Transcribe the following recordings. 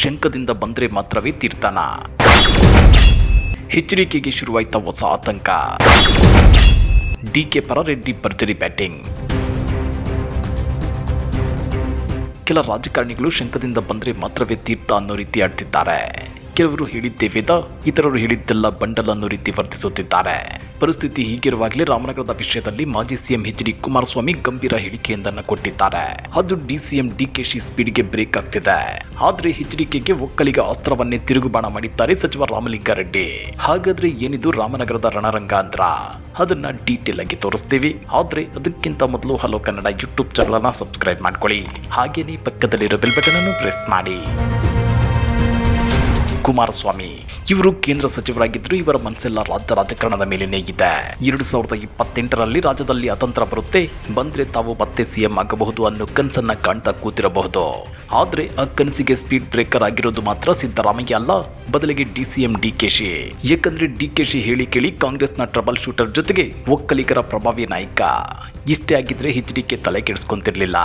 ಶಂಕದಿಂದ ಬಂದ್ರೆ ಮಾತ್ರವೇ ತೀರ್ಥನ. ಎಚ್ಚರಿಕೆಗೆ ಶುರುವಾಯ್ತ ಹೊಸ ಆತಂಕ. ಡಿಕೆ ಪರ ರೆಡ್ಡಿ ಭರ್ಜರಿ ಬ್ಯಾಟಿಂಗ್. ಕೆಲ ರಾಜಕಾರಣಿಗಳು ಶಂಕದಿಂದ ಬಂದ್ರೆ ಮಾತ್ರವೇ ತೀರ್ಥ ಅನ್ನೋ ರೀತಿ ಆಡ್ತಿದ್ದಾರೆ. ಕೆಲವರು ಹೇಳಿದ್ದೇ ವೇದ ಇತರರು ಹೇಳಿದ್ದೆಲ್ಲ ಬಂಡಲ್ ಅನ್ನೋ ರೀತಿ ವರ್ತಿಸುತ್ತಿದ್ದಾರೆ. ಪರಿಸ್ಥಿತಿ ಹೀಗಿರುವಾಗಲೇ ರಾಮನಗರದ ವಿಷಯದಲ್ಲಿ ಮಾಜಿ ಸಿಎಂ ಎಚ್ ಡಿ ಕುಮಾರಸ್ವಾಮಿ ಗಂಭೀರ ಹೇಳಿಕೆಯೊಂದನ್ನು ಕೊಟ್ಟಿದ್ದಾರೆ. ಅದು ಡಿಸಿಎಂ ಡಿಕೆಶಿ ಸ್ಪೀಡ್ಗೆ ಬ್ರೇಕ್ ಆಗ್ತಿದೆ. ಆದ್ರೆ ಎಚ್ಡಿಕೆಗೆ ಒಕ್ಕಲಿಗ ಅಸ್ತ್ರವನ್ನೇ ತಿರುಗುಬಾಣ ಮಾಡಿದ್ದಾರೆ ಸಚಿವ ರಾಮಲಿಂಗಾರೆಡ್ಡಿ. ಹಾಗಾದ್ರೆ ಏನಿದು ರಾಮನಗರದ ರಣರಂಗ ಅಂದ್ರ ಅದನ್ನ ಡೀಟೇಲ್ ಆಗಿ ತೋರಿಸ್ತೀವಿ. ಆದ್ರೆ ಅದಕ್ಕಿಂತ ಮೊದಲು hello Kannada YouTube channel subscribe ಮಾಡ್ಕೊಳ್ಳಿ. ಹಾಗೇನೇ ಪಕ್ಕದಲ್ಲಿರೋ ಬೆಲ್ ಬಟನ್ ಅನ್ನು ಪ್ರೆಸ್ ಮಾಡಿ. ಕುಮಾರಸ್ವಾಮಿ. ಇವರು ಕೇಂದ್ರ ಸಚಿವರಾಗಿದ್ದರು ಇವರ ಮನಸ್ಸೆಲ್ಲ ರಾಜ್ಯ ರಾಜಕಾರಣದ ಮೇಲೆ ನೇಗಿದೆ ಎರಡು ಸಾವಿರದ ಇಪ್ಪತ್ತೆಂಟರಲ್ಲಿ ರಾಜ್ಯದಲ್ಲಿ ಅತಂತ್ರ ಬರುತ್ತೆ. ಬಂದ್ರೆ ತಾವು ಮತ್ತೆ ಸಿಎಂ ಆಗಬಹುದು ಅನ್ನೋ ಕನಸನ್ನ ಕಾಣ್ತಾ ಕೂತಿರಬಹುದು. ಆದ್ರೆ ಆ ಕನಸಿಗೆ ಸ್ಪೀಡ್ ಬ್ರೇಕರ್ ಆಗಿರೋದು ಮಾತ್ರ ಸಿದ್ದರಾಮಯ್ಯ ಅಲ್ಲ, ಬದಲಿಗೆ ಡಿಸಿಎಂ ಡಿಕೆಶಿ ಯಾಕಂದ್ರೆ ಡಿಕೆಶಿ ಹೇಳಿ ಕೇಳಿ ಕಾಂಗ್ರೆಸ್ನ ಟ್ರಬಲ್ ಶೂಟರ್ ಜೊತೆಗೆ ಒಕ್ಕಲಿಗರ ಪ್ರಭಾವಿ ನಾಯಕ. ಇಷ್ಟೇ ಆಗಿದ್ರೆ ಎಚ್ಡಿಕೆ ತಲೆ ಕೆಡಿಸ್ಕೊಂತಿರ್ಲಿಲ್ಲ.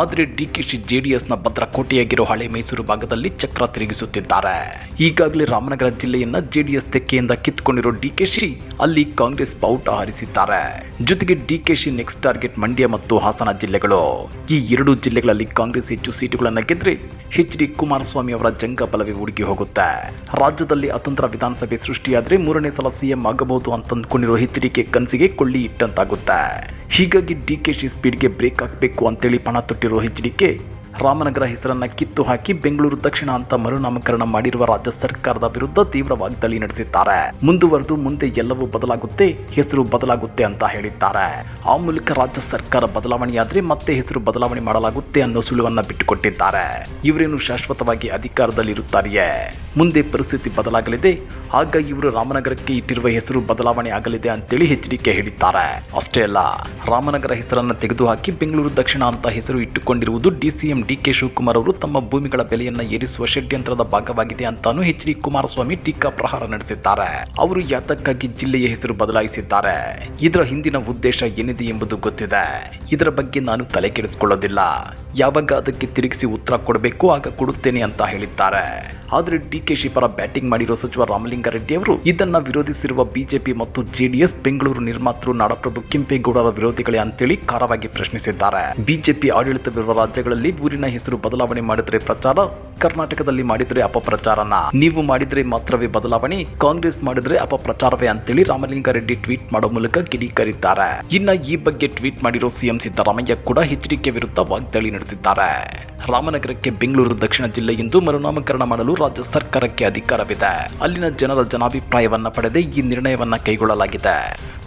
ಆದ್ರೆ ಡಿಕೆಶಿ ಜೆಡಿಎಸ್ನ ಭದ್ರಕೋಟೆಯಾಗಿರೋ ಹಳೆ ಮೈಸೂರು ಭಾಗದಲ್ಲಿ ಚಕ್ರ ತಿರುಗಿಸುತ್ತಿದ್ದಾರೆ. ಈಗಾಗಲೇ ರಾಮನಗರ ಜಿಲ್ಲೆಯನ್ನ ಜೆಡಿಎಸ್ ತೆಕ್ಕೆಯಿಂದ ಕಿತ್ಕೊಂಡಿರೋ ಡಿಕೆಶಿ ಅಲ್ಲಿ ಕಾಂಗ್ರೆಸ್ ಬಾವುಟ ಹಾರಿಸಿದ್ದಾರೆ. ಜೊತೆಗೆ ಡಿಕೆಶಿ ನೆಕ್ಸ್ಟ್ ಟಾರ್ಗೆಟ್ ಮಂಡ್ಯ ಮತ್ತು ಹಾಸನ ಜಿಲ್ಲೆಗಳು. ಈ ಎರಡು ಜಿಲ್ಲೆಗಳಲ್ಲಿ ಕಾಂಗ್ರೆಸ್ ಹೆಚ್ಚು ಸೀಟುಗಳನ್ನು ಗೆದ್ರೆ ಎಚ್ ಡಿ ಕುಮಾರಸ್ವಾಮಿ ಅವರ ಜಂಗ ಬಲವೇ ಹುಡುಗಿ ಹೋಗುತ್ತೆ. ರಾಜ್ಯದಲ್ಲಿ ಅತಂತ್ರ ವಿಧಾನಸಭೆ ಸೃಷ್ಟಿಯಾದ್ರೆ ಮೂರನೇ ಸಲ ಸಿಎಂ ಆಗಬಹುದು ಅಂತ ಅಂದ್ಕೊಂಡಿರೋ ಎಚ್ ಡಿಕೆ ಕನಸಿಗೆ ಕೊಳ್ಳಿ ಇಟ್ಟಂತಾಗುತ್ತೆ. ಹೀಗಾಗಿ ಡಿಕೆಶಿ ಸ್ಪೀಡ್ಗೆ ಬ್ರೇಕ್ ಹಾಕಬೇಕು ಅಂತೇಳಿ ಪಣ ತೊಟ್ಟಿರೋ ಎಚ್ ಡಿಕೆ ರಾಮನಗರ ಹೆಸರನ್ನ ಕಿತ್ತು ಹಾಕಿ ಬೆಂಗಳೂರು ದಕ್ಷಿಣ ಅಂತ ಮರುನಾಮಕರಣ ಮಾಡಿರುವ ರಾಜ್ಯ ಸರ್ಕಾರದ ವಿರುದ್ಧ ತೀವ್ರ ವಾಗ್ದಾಳಿ ನಡೆಸಿದ್ದಾರೆ. ಮುಂದುವರೆದು ಮುಂದೆ ಎಲ್ಲವೂ ಬದಲಾಗುತ್ತೆ, ಹೆಸರು ಬದಲಾಗುತ್ತೆ ಅಂತ ಹೇಳಿದ್ದಾರೆ. ಆ ಮೂಲಕ ರಾಜ್ಯ ಸರ್ಕಾರ ಬದಲಾವಣೆಯಾದ್ರೆ ಮತ್ತೆ ಹೆಸರು ಬದಲಾವಣೆ ಮಾಡಲಾಗುತ್ತೆ ಅನ್ನೋ ಸುಳುವನ್ನ ಬಿಟ್ಟುಕೊಟ್ಟಿದ್ದಾರೆ. ಇವರೇನು ಶಾಶ್ವತವಾಗಿ ಅಧಿಕಾರದಲ್ಲಿರುತ್ತಾರೆಯೇ? ಮುಂದೆ ಪರಿಸ್ಥಿತಿ ಬದಲಾಗಲಿದೆ, ಆಗ ಇವರು ರಾಮನಗರಕ್ಕೆ ಇಟ್ಟಿರುವ ಹೆಸರು ಬದಲಾವಣೆ ಆಗಲಿದೆ ಅಂತೇಳಿ ಎಚ್ಚರಿಕೆ ಹೇಳಿದ್ದಾರೆ. ಅಷ್ಟೇ ಅಲ್ಲ, ರಾಮನಗರ ಹೆಸರನ್ನು ತೆಗೆದುಹಾಕಿ ಬೆಂಗಳೂರು ದಕ್ಷಿಣ ಅಂತ ಹೆಸರು ಇಟ್ಟುಕೊಂಡಿರುವುದು ಡಿಸಿಎಂ ಡಿಕೆ ಶಿವಕುಮಾರ್ ಅವರು ತಮ್ಮ ಭೂಮಿಗಳ ಬೆಲೆಯನ್ನ ಏರಿಸುವ ಷಡ್ಯಂತ್ರದ ಭಾಗವಾಗಿದೆ ಅಂತಾನು ಎಚ್ ಡಿ ಕುಮಾರಸ್ವಾಮಿ ಟೀಕಾ ಪ್ರಹಾರ ನಡೆಸಿದ್ದಾರೆ. ಅವರು ಯಾತಕ್ಕಾಗಿ ಜಿಲ್ಲೆಯ ಹೆಸರು ಬದಲಾಯಿಸಿದ್ದಾರೆ? ಇದರ ಹಿಂದಿನ ಉದ್ದೇಶ ಏನಿದೆ ಎಂಬುದು ಗೊತ್ತಿದೆ. ಇದರ ಬಗ್ಗೆ ನಾನು ತಲೆ ಕೆಡಿಸಿಕೊಳ್ಳೋದಿಲ್ಲ. ಯಾವಾಗ ಅದಕ್ಕೆ ತಿರುಗಿಸಿ ಉತ್ತರ ಕೊಡಬೇಕು, ಆಗ ಕೊಡುತ್ತೇನೆ ಅಂತ ಹೇಳಿದ್ದಾರೆ. ಆದರೆ ಡಿಕೆಶಿ ಪರ ಬ್ಯಾಟಿಂಗ್ ಮಾಡಿರೋ ಸಚಿವ ರಾಮಲಿಂಗಾರೆಡ್ಡಿ ಅವರು ಇದನ್ನ ವಿರೋಧಿಸಿರುವ ಬಿಜೆಪಿ ಮತ್ತು ಜೆಡಿಎಸ್ ಬೆಂಗಳೂರು ನಿರ್ಮಾತೃ ನಾಡಪ್ರಭು ಕೆಂಪೇಗೌಡರ ವಿರೋಧಿಗಳೇ ಅಂತೇಳಿ ಖಾರವಾಗಿ ಪ್ರಶ್ನಿಸಿದ್ದಾರೆ. ಬಿಜೆಪಿ ಆಡಳಿತವಿರುವ ರಾಜ್ಯಗಳಲ್ಲಿ ಊರಿನ ಹೆಸರು ಬದಲಾವಣೆ ಮಾಡಿದರೆ ಪ್ರಚಾರ ಕರ್ನಾಟಕದಲ್ಲಿ ಮಾಡಿದ್ರೆ ಅಪಪ್ರಚಾರನ? ನೀವು ಮಾಡಿದ್ರೆ ಮಾತ್ರವೇ ಬದಲಾವಣೆ? ಕಾಂಗ್ರೆಸ್ ಮಾಡಿದ್ರೆ ಅಪಪ್ರಚಾರವೇ ಅಂತೇಳಿ ರಾಮಲಿಂಗಾರೆಡ್ಡಿ ಟ್ವೀಟ್ ಮಾಡೋ ಮೂಲಕ ಕಿಡಿಕಾರಿದ್ದಾರೆ ಇನ್ನ ಈ ಬಗ್ಗೆ ಟ್ವೀಟ್ ಮಾಡಿರೋ ಸಿಎಂ ಸಿದ್ದರಾಮಯ್ಯ ಕೂಡ ಎಚ್ಚರಿಕೆ ವಿರುದ್ಧ ವಾಗ್ದಾಳಿ ನಡೆಸಿದ್ದಾರೆ. ರಾಮನಗರಕ್ಕೆ ಬೆಂಗಳೂರು ದಕ್ಷಿಣ ಜಿಲ್ಲೆ ಎಂದು ಮರುನಾಮಕರಣ ಮಾಡಲು ರಾಜ್ಯ ಸರ್ಕಾರಕ್ಕೆ ಅಧಿಕಾರವಿದೆ. ಅಲ್ಲಿನ ಜನರ ಜನಾಭಿಪ್ರಾಯವನ್ನ ಪಡೆದೇ ಈ ನಿರ್ಣಯವನ್ನ ಕೈಗೊಳ್ಳಲಾಗಿದೆ.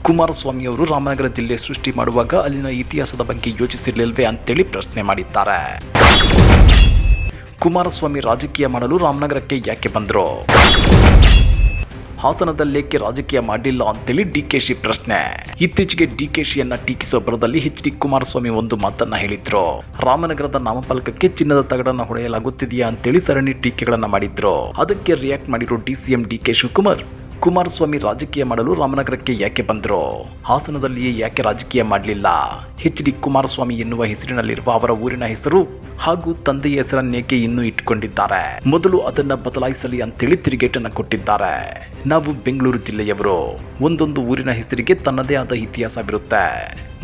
ಕುಮಾರಸ್ವಾಮಿ ಅವರು ರಾಮನಗರ ಜಿಲ್ಲೆ ಸೃಷ್ಟಿ ಮಾಡುವಾಗ ಅಲ್ಲಿನ ಇತಿಹಾಸದ ಬಗ್ಗೆ ಯೋಚಿಸಿರ್ಲಿಲ್ವೇ ಅಂತೇಳಿ ಪ್ರಶ್ನೆ ಮಾಡಿದ್ದಾರೆ. ಕುಮಾರಸ್ವಾಮಿ ರಾಜಕೀಯ ಮಾಡಲು ರಾಮನಗರಕ್ಕೆ ಯಾಕೆ ಬಂದರು? ಹಾಸನದಲ್ಲೇಕೆ ರಾಜಕೀಯ ಮಾಡಿಲ್ಲ ಅಂತೇಳಿ ಡಿ ಕೆ ಶಿ ಪ್ರಶ್ನೆ. ಇತ್ತೀಚೆಗೆ ಡಿ ಕೆ ಶಿಯನ್ನ ಟೀಕಿಸುವ ಬರದಲ್ಲಿ ಎಚ್ ಡಿ ಕುಮಾರಸ್ವಾಮಿ ಒಂದು ಮಾತನ್ನ ಹೇಳಿದ್ರು. ರಾಮನಗರದ ನಾಮಫಲಕಕ್ಕೆ ಚಿನ್ನದ ತಗಡನ್ನ ಹೊಡೆಯಲಾಗುತ್ತಿದೆಯಾ ಅಂತೇಳಿ ಸರಣಿ ಟೀಕೆಗಳನ್ನ ಮಾಡಿದ್ರು. ಅದಕ್ಕೆ ರಿಯಾಕ್ಟ್ ಮಾಡಿರೋ ಡಿಸಿಎಂ ಡಿಕೆ ಶಿವಕುಮಾರ್ ಕುಮಾರಸ್ವಾಮಿ ರಾಜಕೀಯ ಮಾಡಲು ರಾಮನಗರಕ್ಕೆ ಯಾಕೆ ಬಂದರು? ಹಾಸನದಲ್ಲಿಯೇ ಯಾಕೆ ರಾಜಕೀಯ ಮಾಡಲಿಲ್ಲ? ಎಚ್ ಡಿ ಕುಮಾರಸ್ವಾಮಿ ಎನ್ನುವ ಹೆಸರಿನಲ್ಲಿರುವ ಅವರ ಊರಿನ ಹೆಸರು ಹಾಗೂ ತಂದೆಯ ಹೆಸರನ್ನೇಕೆ ಇನ್ನೂ ಇಟ್ಟುಕೊಂಡಿದ್ದಾರೆ ಮೊದಲು ಅದನ್ನ ಬದಲಾಯಿಸಲಿ ಅಂತೇಳಿ ತಿರುಗೇಟನ್ನು ಕೊಟ್ಟಿದ್ದಾರೆ. ನಾವು ಬೆಂಗಳೂರು ಜಿಲ್ಲೆಯವರು. ಒಂದೊಂದು ಊರಿನ ಹೆಸರಿಗೆ ತನ್ನದೇ ಆದ ಇತಿಹಾಸವಿರುತ್ತೆ.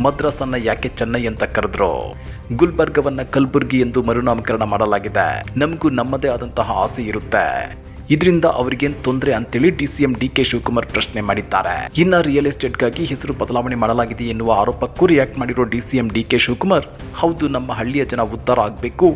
ಮದ್ರಾಸನ್ನ ಯಾಕೆ ಚೆನ್ನೈ ಅಂತ ಕರೆದ್ರು? ಗುಲ್ಬರ್ಗವನ್ನ ಕಲಬುರ್ಗಿ ಎಂದು ಮರುನಾಮಕರಣ ಮಾಡಲಾಗಿದೆ. ನಮಗೂ ನಮ್ಮದೇ ಆದಂತಹ ಆಸೆ ಇರುತ್ತೆ. ಇದರಿಂದ ಅವರಿಗೇನು ತೊಂದರೆ ಅಂತೇಳಿ ಡಿಸಿಎಂ ಡಿಕೆ ಶಿವಕುಮಾರ್ ಪ್ರಶ್ನೆ ಮಾಡಿದ್ದಾರೆ. ಇನ್ನ ರಿಯಲ್ ಎಸ್ಟೇಟ್ಗಾಗಿ ಹೆಸರು ಬದಲಾವಣೆ ಮಾಡಲಾಗಿದೆ ಎನ್ನುವ ಆರೋಪಕ್ಕೂ ರಿಯಾಕ್ಟ್ ಮಾಡಿರೋ ಡಿಸಿಎಂ ಡಿಕೆ ಶಿವಕುಮಾರ್, ಹೌದು ನಮ್ಮ ಹಳ್ಳಿಯ ಜನ ಉದ್ಧಾರ ಆಗಬೇಕು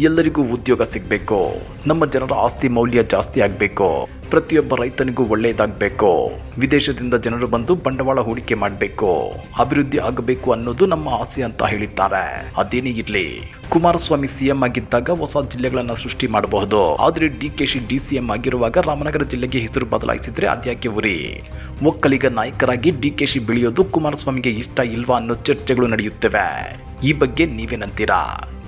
ಎಲ್ಲರಿಗೂ ಉದ್ಯೋಗ ಸಿಗಬೇಕು. ನಮ್ಮ ಜನರ ಆಸ್ತಿ ಮೌಲ್ಯ ಜಾಸ್ತಿ ಆಗಬೇಕು. ಪ್ರತಿಯೊಬ್ಬ ರೈತನಿಗೂ ಒಳ್ಳೆಯದಾಗಬೇಕು ವಿದೇಶದಿಂದ ಜನರು ಬಂದು ಬಂಡವಾಳ ಹೂಡಿಕೆ ಮಾಡಬೇಕು. ಅಭಿವೃದ್ಧಿ ಆಗಬೇಕು ಅನ್ನೋದು ನಮ್ಮ ಆಸೆ ಅಂತ ಹೇಳಿದ್ದಾರೆ. ಅದೇನೇ ಇರಲಿ. ಕುಮಾರಸ್ವಾಮಿ ಸಿಎಂ ಆಗಿದ್ದಾಗ ಹೊಸ ಜಿಲ್ಲೆಗಳನ್ನು ಸೃಷ್ಟಿ ಮಾಡಬಹುದು. ಆದರೆ D K Shi D CM ಆಗಿರುವಾಗ ರಾಮನಗರ ಜಿಲ್ಲೆಗೆ ಹೆಸರು ಬದಲಾಯಿಸಿದ್ರೆ ಅದ್ಯಾಕೆ ಉರಿ? ಒಕ್ಕಲಿಗ ನಾಯಕರಾಗಿ ಡಿ ಕೆ ಶಿ ಬೆಳೆಯೋದು ಕುಮಾರಸ್ವಾಮಿಗೆ ಇಷ್ಟ ಇಲ್ವಾ ಅನ್ನೋ ಚರ್ಚೆಗಳು ನಡೆಯುತ್ತವೆ. ಈ ಬಗ್ಗೆ ನೀವೇನಂತೀರಾ?